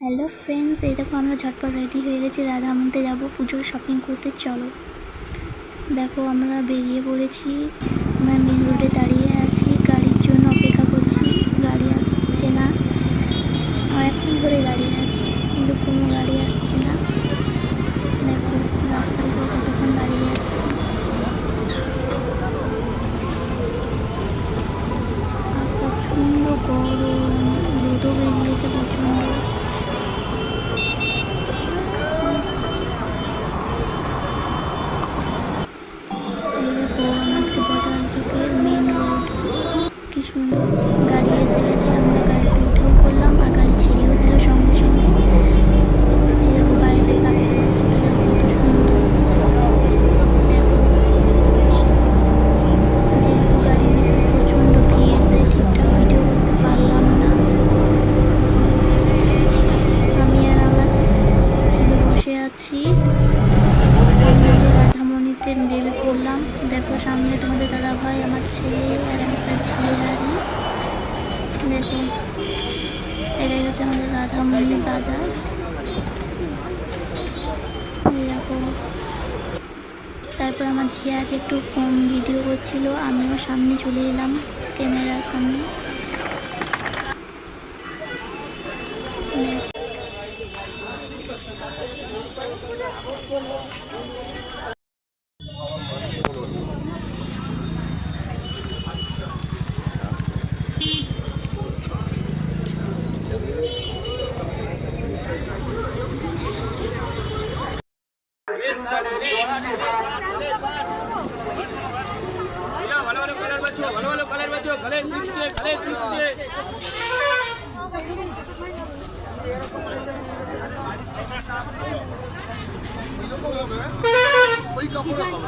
Hello friends এই দেখো আমরা ঝটপট রেডি হয়ে গেছি। রাধামন্তে যাব পুজোর শপিং করতে, চলো। দেখো আমরা বেরিয়ে পড়েছি। আমরা কি সুন্দর গাড়ি এসে গেছে, আমরা গাড়িতে উঠেও পড়লাম আর গাড়ি ছেড়েও দিল সঙ্গে সঙ্গে। বাইরে প্রাকৃতিক দৃশ্যটা দেখো সামনে তোমাদের দাদা ভাই আমার ছেলে আর একটা ছেলে দাঁড়ি দেখো এটাই হচ্ছে আমাদের দাদা এই দেখো তারপর আমার ঝিয়াকে একটু ফোন ভিডিও করছিল আমিও সামনে চলে এলাম ক্যামেরার সামনে। দেখো, ভালো বাঁচো ভালো ভালো কালার বাঁচো কালে শিখছে কালে শিখছে ওই কাপড়